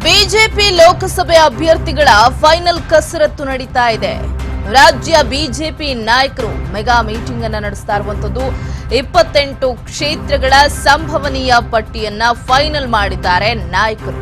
BJP ಲೋಕಸಭೆ ಅಭ್ಯರ್ಥಿಗಳ final ಕಸರತ್ತು ನಡೀತಾ ಇದೆ. ರಾಜ್ಯ ಬಿಜೆಪಿ ನಾಯಕರು ಮೆಗಾ ಮೀಟಿಂಗ್ ಅನ್ನು ನಡೆಸ್ತಾ ಇರುವಂತದ್ದು ಇಪ್ಪತ್ತೆಂಟು ಕ್ಷೇತ್ರಗಳ ಸಂಭವನೀಯ ಪಟ್ಟಿಯನ್ನ ಫೈನಲ್ ಮಾಡಿದ್ದಾರೆ ನಾಯಕರು.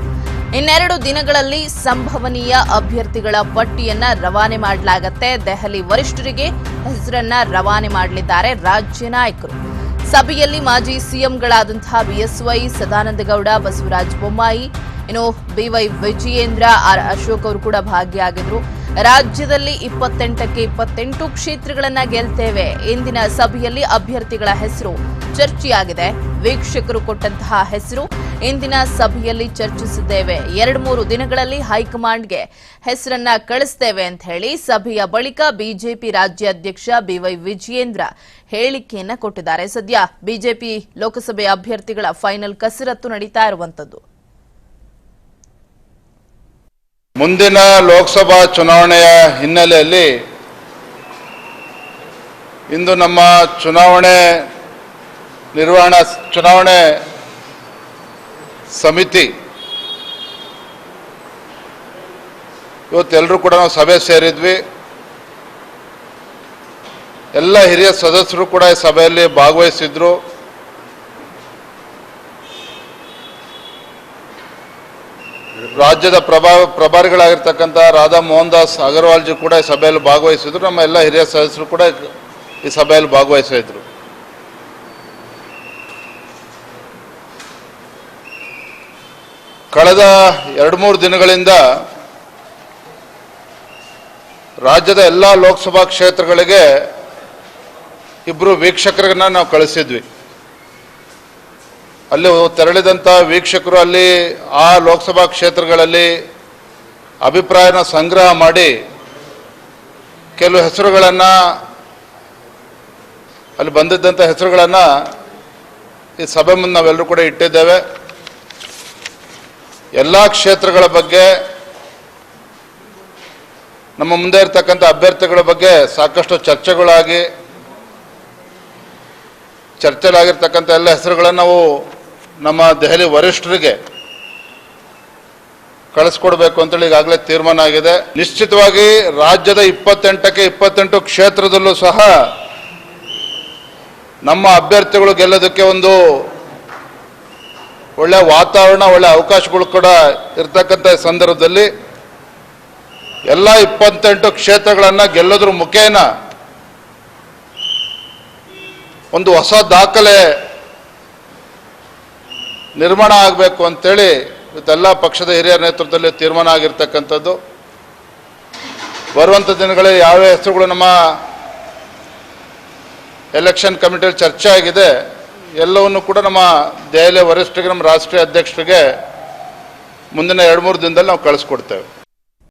ಇನ್ನೆರಡು ದಿನಗಳಲ್ಲಿ ಸಂಭವನೀಯ ಅಭ್ಯರ್ಥಿಗಳ ಪಟ್ಟಿಯನ್ನ ರವಾನೆ ಮಾಡಲಾಗತ್ತೆ. ದೆಹಲಿ ವರಿಷ್ಠರಿಗೆ ಹೆಸರನ್ನ ರವಾನೆ ಮಾಡಲಿದ್ದಾರೆ ರಾಜ್ಯ ನಾಯಕರು. ಸಭೆಯಲ್ಲಿ ಮಾಜಿ ಸಿಎಂಗಳಾದಂತಹ ಬಿಎಸ್ವೈ ಸದಾನಂದಗೌಡ, ಬಸವರಾಜ ಬೊಮ್ಮಾಯಿ, ಇನ್ನು ಬಿವೈ ವಿಜಯೇಂದ್ರ, ಆರ್ ಅಶೋಕ್ ಅವರು ಕೂಡ ಭಾಗಿಯಾಗಿದ್ರು. ರಾಜ್ಯದಲ್ಲಿ ಇಪ್ಪತ್ತೆಂಟಕ್ಕೆ ಇಪ್ಪತ್ತೆಂಟು ಕ್ಷೇತ್ರಗಳನ್ನ ಗೆಲ್ತೇವೆ. ಇಂದಿನ ಸಭೆಯಲ್ಲಿ ಅಭ್ಯರ್ಥಿಗಳ ಹೆಸರು ಚರ್ಚೆಯಾಗಿದೆ. ವೀಕ್ಷಕರು ಕೊಟ್ಟಂತಹ ಹೆಸರು ಇಂದಿನ ಸಭೆಯಲ್ಲಿ ಚರ್ಚಿಸಿದ್ದೇವೆ. ಎರಡು ಮೂರು ದಿನಗಳಲ್ಲಿ ಹೈಕಮಾಂಡ್ಗೆ ಹೆಸರನ್ನ ಕಳಿಸ್ತೇವೆ ಅಂತ ಹೇಳಿ ಸಭೆಯ ಬಳಿಕ ಬಿಜೆಪಿ ರಾಜ್ಯಾಧ್ಯಕ್ಷ ಬಿವೈ ವಿಜಯೇಂದ್ರ ಹೇಳಿಕೆಯನ್ನ ಕೊಟ್ಟಿದ್ದಾರೆ. ಸದ್ಯ ಬಿಜೆಪಿ ಲೋಕಸಭೆ ಅಭ್ಯರ್ಥಿಗಳ ಫೈನಲ್ ಕಸರತ್ತು ನಡೀತಾ ಇರುವಂತದ್ದು. ಮುಂದಿನ ಲೋಕಸಭಾ ಚುನಾವಣೆಯ ಹಿನ್ನೆಲೆಯಲ್ಲಿ ಇಂದು ನಮ್ಮ ಚುನಾವಣೆ ನಿರ್ವಹಣಾ ಚುನಾವಣೆ ಸಮಿತಿ. ಇವತ್ತೆಲ್ಲರೂ ಕೂಡ ನಾವು ಸಭೆ ಸೇರಿದ್ವಿ. ಎಲ್ಲ ಹಿರಿಯ ಸದಸ್ಯರು ಕೂಡ ಈ ಸಭೆಯಲ್ಲಿ ಭಾಗವಹಿಸಿದ್ರು. ರಾಜ್ಯದ ಪ್ರಭಾ ಪ್ರಭಾರಿಗಳಾಗಿರ್ತಕ್ಕಂಥ ರಾಧಾ ಮೋಹನ್ ದಾಸ್ ಅಗರ್ವಾಲ್ ಜಿ ಕೂಡ ಈ ಸಭೆಯಲ್ಲಿ ಭಾಗವಹಿಸಿದ್ರು. ನಮ್ಮ ಎಲ್ಲ ಹಿರಿಯ ಸದಸ್ಯರು ಕೂಡ ಈ ಸಭೆಯಲ್ಲಿ ಭಾಗವಹಿಸಿದ್ರು. ಕಳೆದ ಎರಡು ಮೂರು ದಿನಗಳಿಂದ ರಾಜ್ಯದ ಎಲ್ಲ ಲೋಕಸಭಾ ಕ್ಷೇತ್ರಗಳಿಗೆ ಇಬ್ಬರು ವೀಕ್ಷಕರನ್ನ ನಾವು ಕಳಿಸಿದ್ವಿ. ಅಲ್ಲಿ ತೆರಳಿದಂಥ ವೀಕ್ಷಕರು ಅಲ್ಲಿ ಆ ಲೋಕಸಭಾ ಕ್ಷೇತ್ರಗಳಲ್ಲಿ ಅಭಿಪ್ರಾಯನ ಸಂಗ್ರಹ ಮಾಡಿ ಕೆಲವು ಹೆಸರುಗಳನ್ನು ಅಲ್ಲಿ ಬಂದಿದ್ದಂಥ ಹೆಸರುಗಳನ್ನು ಈ ಸಭೆ ಮುಂದೆ ನಾವೆಲ್ಲರೂ ಕೂಡ ಇಟ್ಟಿದ್ದೇವೆ. ಎಲ್ಲ ಕ್ಷೇತ್ರಗಳ ಬಗ್ಗೆ ನಮ್ಮ ಮುಂದೆ ಇರತಕ್ಕಂಥ ಅಭ್ಯರ್ಥಿಗಳ ಬಗ್ಗೆ ಸಾಕಷ್ಟು ಚರ್ಚೆಗಳಾಗಿ ಚರ್ಚೆಲಾಗಿರ್ತಕ್ಕಂಥ ಎಲ್ಲ ಹೆಸರುಗಳನ್ನು ನಾವು ನಮ್ಮ ದೆಹಲಿ ವರಿಷ್ಠರಿಗೆ ಕಳಿಸ್ಕೊಡ್ಬೇಕು ಅಂತೇಳಿ ಈಗಾಗಲೇ ತೀರ್ಮಾನ ಆಗಿದೆ. ನಿಶ್ಚಿತವಾಗಿ ರಾಜ್ಯದ ಇಪ್ಪತ್ತೆಂಟಕ್ಕೆ ಇಪ್ಪತ್ತೆಂಟು ಕ್ಷೇತ್ರದಲ್ಲೂ ಸಹ ನಮ್ಮ ಅಭ್ಯರ್ಥಿಗಳು ಗೆಲ್ಲೋದಕ್ಕೆ ಒಂದು ಒಳ್ಳೆ ವಾತಾವರಣ, ಒಳ್ಳೆ ಅವಕಾಶಗಳು ಕೂಡ ಇರ್ತಕ್ಕಂಥ ಸಂದರ್ಭದಲ್ಲಿ ಎಲ್ಲ ಇಪ್ಪತ್ತೆಂಟು ಕ್ಷೇತ್ರಗಳನ್ನು ಗೆಲ್ಲೋದ್ರ ಮುಖೇನ ಒಂದು ಹೊಸ ದಾಖಲೆ ನಿರ್ಮಾಣ ಆಗಬೇಕು ಅಂತೇಳಿ ಇವತ್ತೆಲ್ಲ ಪಕ್ಷದ ಹಿರಿಯರ ನೇತೃತ್ವದಲ್ಲಿ ತೀರ್ಮಾನ ಆಗಿರ್ತಕ್ಕಂಥದ್ದು. ಬರುವಂಥ ದಿನಗಳಲ್ಲಿ ಯಾವ ಹೆಸರುಗಳು ನಮ್ಮ ಎಲೆಕ್ಷನ್ ಕಮಿಟಿಯಲ್ಲಿ ಚರ್ಚೆ ಆಗಿದೆ, ಎಲ್ಲವನ್ನು ಕೂಡ ನಮ್ಮ ದೆಹಲಿಯ ವರಿಷ್ಠರಿಗೆ, ನಮ್ಮ ರಾಷ್ಟ್ರೀಯ ಅಧ್ಯಕ್ಷರಿಗೆ ಮುಂದಿನ ಎರಡು ಮೂರು ದಿನದಲ್ಲಿ ನಾವು ಕಳಿಸ್ಕೊಡ್ತೇವೆ.